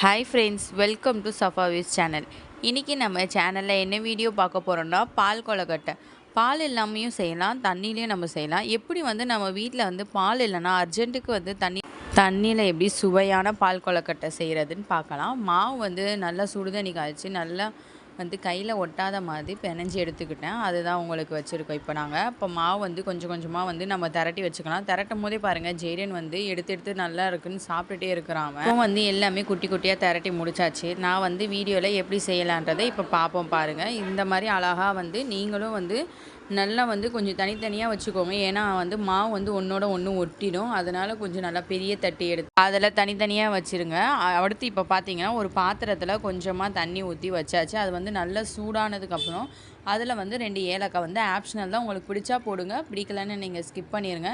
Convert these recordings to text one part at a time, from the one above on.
Hi friends welcome to Safavi's channel இன்றைக்கி நம்ம சேனலில் என்ன வீடியோ பார்க்க போகிறோம்னா பால் கொலக்கட்டை பால் இல்லாமையும் செய்யலாம் தண்ணியிலையும் நம்ம செய்யலாம். எப்படி வந்து நம்ம வீட்டில் வந்து பால் இல்லைன்னா அர்ஜென்ட்டுக்கு வந்து தண்ணி தண்ணியில் எப்படி சுவையான பால் கொலக்கட்டை செய்கிறதுன்னு பார்க்கலாம். மாவு வந்து நல்லா சுடுதண்ணி காய்ச்சி நல்லா வந்து கையில் ஒட்டாத மாதிரி பிணைஞ்சி எடுத்துக்கிட்டேன். அதுதான் உங்களுக்கு வச்சுருக்கோம். இப்போ நாங்கள் இப்போ மாவு வந்து கொஞ்சம் கொஞ்சமாக வந்து நம்ம திரட்டி வச்சுக்கலாம். திரட்டும் போதே பாருங்கள் ஜெயரன் வந்து எடுத்து எடுத்து நல்லா இருக்குன்னு சாப்பிட்டுட்டே இருக்கிறாங்க இப்போ வந்து எல்லாமே குட்டி குட்டியாக திரட்டி முடிச்சாச்சு. நான் வந்து வீடியோவில் எப்படி செய்யலான்றதை இப்போ பார்ப்போம் பாருங்கள் இந்த மாதிரி அழகாக வந்து நீங்களும் வந்து நல்லா வந்து கொஞ்சம் தனித்தனியாக வச்சுக்கோங்க. ஏன்னா வந்து மாவு வந்து ஒன்றோட ஒன்று ஒட்டிடும். அதனால் கொஞ்சம் நல்லா பெரிய தட்டி எடுத்து அதில் தனித்தனியாக வச்சுருங்க. அடுத்து இப்போ பார்த்தீங்கன்னா ஒரு பாத்திரத்தில் கொஞ்சமாக தண்ணி ஊற்றி வச்சாச்சு. அது வந்து நல்லா சூடானதுக்கப்புறம் அதில் வந்து ரெண்டு ஏலக்காய் வந்து ஆப்ஷனல் தான் உங்களுக்கு பிடிச்சா போடுங்க. பிடிக்கலன்னு நீங்கள் ஸ்கிப் பண்ணிடுங்க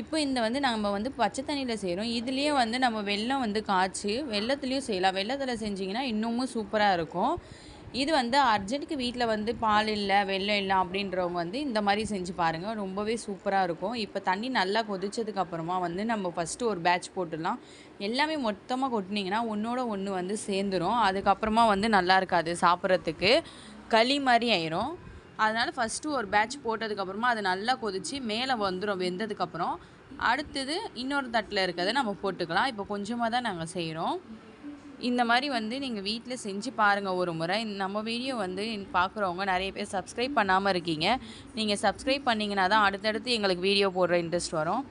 இப்போ இந்த வந்து நம்ம வந்து பச்சை தண்ணியில் செய்கிறோம் இதுலேயே வந்து நம்ம வெள்ளம் வந்து காய்ச்சி வெள்ளத்துலேயும் செய்யலாம். வெள்ளத்தில் செஞ்சிங்கன்னா இன்னமும் சூப்பராக இருக்கும். இது வந்து அர்ஜென்ட்டுக்கு வீட்டில் வந்து பால் இல்லை வெள்ளம் இல்லை அப்படின்றவங்க வந்து இந்த மாதிரி செஞ்சு பாருங்கள் ரொம்பவே சூப்பராக இருக்கும். இப்போ தண்ணி நல்லா கொதிச்சதுக்கப்புறமா வந்து நம்ம ஃபஸ்ட்டு ஒரு பேட்ச் போட்டுடலாம். எல்லாமே மொத்தமாக கொட்டினீங்கன்னா ஒன்றோட ஒன்று வந்து சேர்ந்துடும் அதுக்கப்புறமா வந்து நல்லா இருக்காது சாப்பிட்றதுக்கு. களி மாதிரி ஆயிரும். அதனால் ஃபஸ்ட்டு ஒரு பேட்ச் போட்டதுக்கப்புறமா அது நல்லா கொதித்து மேலே வந்துடும் வெந்ததுக்கப்புறம். அடுத்தது இன்னொரு தட்டில் இருக்கிறத நம்ம போட்டுக்கலாம். இப்போ கொஞ்சமாக தான் நாங்கள் செய்கிறோம் இந்த மாதிரி வந்து நீங்கள் வீட்டில் செஞ்சு பாருங்கள் ஒரு முறை. நம்ம வீடியோ வந்து பார்க்குறவங்க நிறைய பேர் சப்ஸ்கிரைப் பண்ணாமல் இருக்கீங்க. நீங்கள் சப்ஸ்கிரைப் பண்ணிங்கன்னா தான் அடுத்தடுத்து எங்களுக்கு வீடியோ போடுற இன்ட்ரெஸ்ட் வரும்.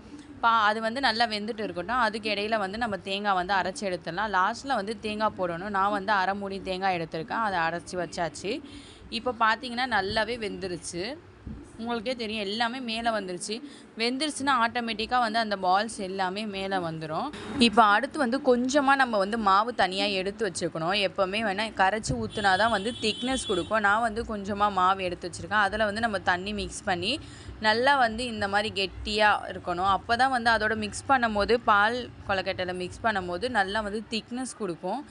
பா அது வந்து நல்லா வெந்துட்டு இருக்கட்டும். அதுக்கு இடையில வந்து நம்ம தேங்காய் வந்து அரைச்சி எடுத்துடலாம். லாஸ்ட்டில் வந்து தேங்காய் போடணும். நான் வந்து அரை மூடி தேங்காய் எடுத்திருக்கேன். அதை அரைச்சி வச்சாச்சு. இப்போ பார்த்தீங்கன்னா நல்லாவே வெந்துருச்சு. உங்களுக்கே தெரியும் எல்லாமே மேலே வந்துருச்சு. வெந்துருச்சுன்னா ஆட்டோமேட்டிக்காக வந்து அந்த பால்ஸ் எல்லாமே மேலே வந்துடும் இப்போ அடுத்து வந்து கொஞ்சமாக நம்ம வந்து மாவு தனியாக எடுத்து வச்சுக்கணும். எப்போவுமே வேணால் கரைச்சி ஊற்றுனா தான் வந்து திக்னஸ் கொடுக்கும். நான் வந்து கொஞ்சமாக மாவு எடுத்து வச்சுருக்கேன். அதில் வந்து நம்ம தண்ணி மிக்ஸ் பண்ணி நல்லா வந்து இந்த மாதிரி கெட்டியாக இருக்கணும். அப்போ தான் வந்து அதோட மிக்ஸ் பண்ணும்போது பால் கொலக்கட்டையில் மிக்ஸ் பண்ணும்போது நல்லா வந்து திக்னஸ் கொடுக்கும்.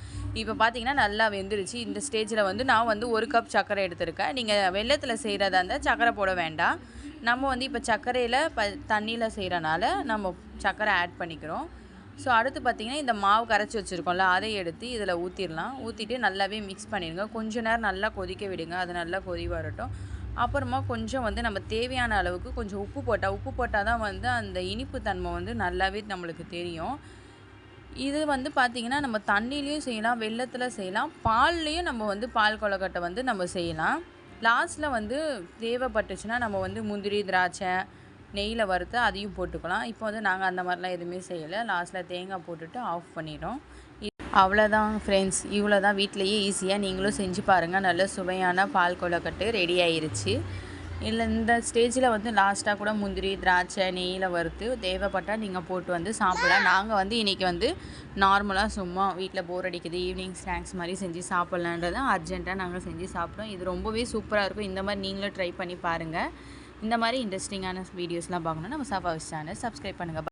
இப்போ பார்த்தீங்கன்னா நல்லா வெந்துருச்சு. இந்த ஸ்டேஜில் வந்து நான் வந்து ஒரு கப் சர்க்கரை எடுத்திருக்கேன். நீங்கள் வெள்ளத்தில் செய்கிறதா இருந்தால் சர்க்கரை போட வேண்டாம். நம்ம வந்து இப்போ சர்க்கரையில் ப தண்ணியில் செய்கிறனால நம்ம சர்க்கரை ஆட் பண்ணிக்கிறோம். ஸோ அடுத்து பார்த்திங்கன்னா இந்த மாவு கரைச்சி வச்சுருக்கோம்ல அதை எடுத்து இதில் ஊற்றிடலாம் ஊற்றிட்டு நல்லாவே மிக்ஸ் பண்ணிடுங்க. கொஞ்ச நேரம் நல்லா கொதிக்க விடுங்க. அது நல்லா கொதி வரட்டும். அப்புறமா கொஞ்சம் வந்து நம்ம தேவையான அளவுக்கு கொஞ்சம் உப்பு போட்டால் உப்பு போட்டால் தான் வந்து அந்த இனிப்பு தன்மை வந்து நல்லாவே நம்மளுக்கு தெரியும். இது வந்து பார்த்திங்கன்னா நம்ம தண்ணிலையும் செய்யலாம் வெள்ளத்தில் செய்யலாம். பால்லையும் நம்ம வந்து பால் கொலக்கட்டை வந்து நம்ம செய்யலாம். லாஸ்ட்டில் வந்து தேவைப்பட்டுச்சுன்னா நம்ம வந்து முந்திரி திராட்சை நெய்யில் வறுத்து அதையும் போட்டுக்கலாம். இப்போ வந்து நாங்கள் அந்த மாதிரிலாம் எதுவுமே செய்யலை. லாஸ்ட்டில் தேங்காய் போட்டுட்டு ஆஃப் பண்ணிடும் அவ்வளோதான் ஃப்ரெண்ட்ஸ் இவ்வளோ தான் வீட்டிலையே ஈஸியாக நீங்களும் செஞ்சு பாருங்கள் நல்ல சுவையான பால் கொலக்கட்டு ரெடி ஆயிருச்சு. இல்லை இந்த ஸ்டேஜில் வந்து லாஸ்ட்டாக கூட முந்திரி திராட்சை நெய்யில் வறுத்து தேவைப்பட்டால் நீங்கள் போட்டு வந்து சாப்பிடலாம். நாங்கள் வந்து இன்றைக்கி வந்து நார்மலாக சும்மா வீட்டில் போர் அடிக்குது ஈவினிங் ஸ்நாக்ஸ் மாதிரி செஞ்சு சாப்பிட்லான்றதை அர்ஜென்ட்டாக நாங்கள் செஞ்சு சாப்பிட்டோம் இது ரொம்பவே சூப்பராக இருக்கும். இந்த மாதிரி நீங்களும் ட்ரை பண்ணி பாருங்கள் இந்த மாதிரி இன்ட்ரெஸ்டிங்கான வீடியோஸ்லாம் பார்க்கணுன்னா நம்ம சஃபாவிஸ் சேனல் சப்ஸ்கிரைப் பண்ணுங்கள்